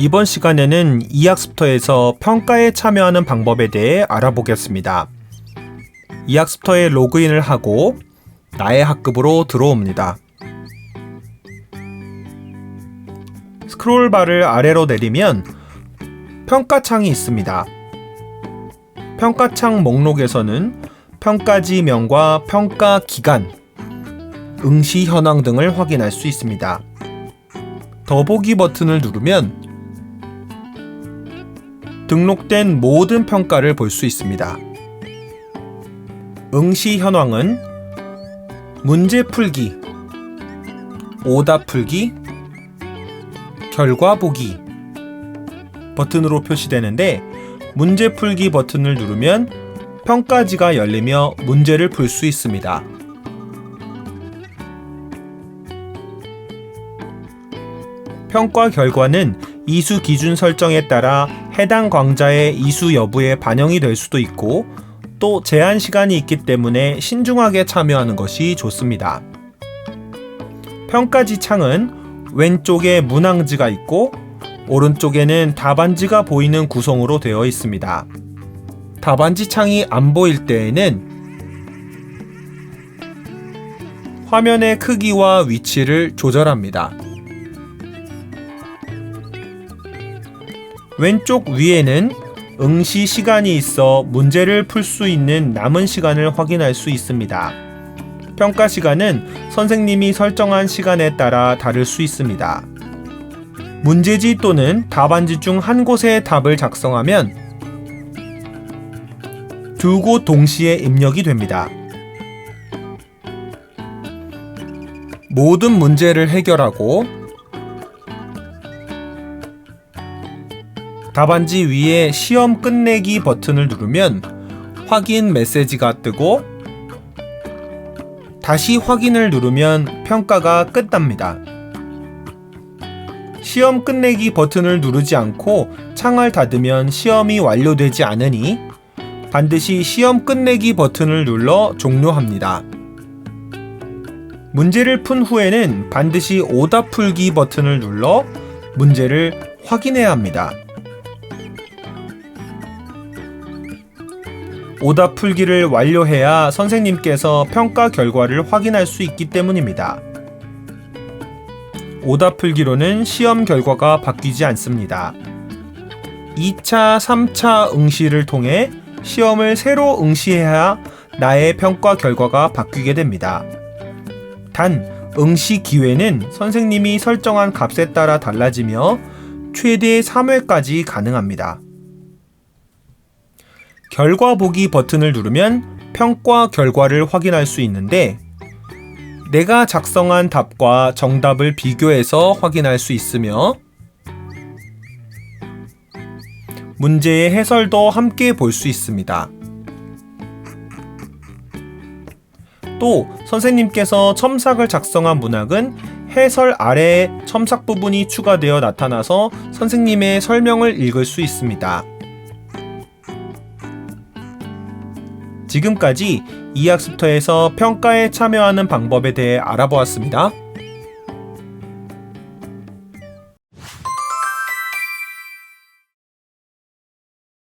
이번 시간에는 이학습터에서 평가에 참여하는 방법에 대해 알아보겠습니다. 이학습터에 로그인을 하고 나의 학급으로 들어옵니다. 스크롤바를 아래로 내리면 평가창이 있습니다. 평가창 목록에서는 평가지명과 평가 기간, 응시 현황 등을 확인할 수 있습니다. 더보기 버튼을 누르면 등록된 모든 평가를 볼 수 있습니다. 응시 현황은 문제 풀기, 오답 풀기, 결과 보기 버튼으로 표시되는데 문제 풀기 버튼을 누르면 평가지가 열리며 문제를 풀 수 있습니다. 평가 결과는 이수 기준 설정에 따라 해당 광자의 이수 여부에 반영이 될 수도 있고 또 제한 시간이 있기 때문에 신중하게 참여하는 것이 좋습니다. 평가지 창은 왼쪽에 문항지가 있고 오른쪽에는 답안지가 보이는 구성으로 되어 있습니다. 답안지 창이 안 보일 때에는 화면의 크기와 위치를 조절합니다. 왼쪽 위에는 응시 시간이 있어 문제를 풀 수 있는 남은 시간을 확인할 수 있습니다. 평가 시간은 선생님이 설정한 시간에 따라 다를 수 있습니다. 문제지 또는 답안지 중 한 곳에 답을 작성하면 두 곳 동시에 입력이 됩니다. 모든 문제를 해결하고 답안지 위에 시험 끝내기 버튼을 누르면 확인 메시지가 뜨고 다시 확인을 누르면 평가가 끝납니다. 시험 끝내기 버튼을 누르지 않고 창을 닫으면 시험이 완료되지 않으니 반드시 시험 끝내기 버튼을 눌러 종료합니다. 문제를 푼 후에는 반드시 오답 풀기 버튼을 눌러 문제를 확인해야 합니다. 오답 풀기를 완료해야 선생님께서 평가 결과를 확인할 수 있기 때문입니다. 오답 풀기로는 시험 결과가 바뀌지 않습니다. 2차, 3차 응시를 통해 시험을 새로 응시해야 나의 평가 결과가 바뀌게 됩니다. 단, 응시 기회는 선생님이 설정한 값에 따라 달라지며 최대 3회까지 가능합니다. 결과 보기 버튼을 누르면 평가 결과를 확인할 수 있는데 내가 작성한 답과 정답을 비교해서 확인할 수 있으며 문제의 해설도 함께 볼 수 있습니다. 또 선생님께서 첨삭을 작성한 문학은 해설 아래에 첨삭 부분이 추가되어 나타나서 선생님의 설명을 읽을 수 있습니다. 지금까지 이 학습터에서 평가에 참여하는 방법에 대해 알아보았습니다.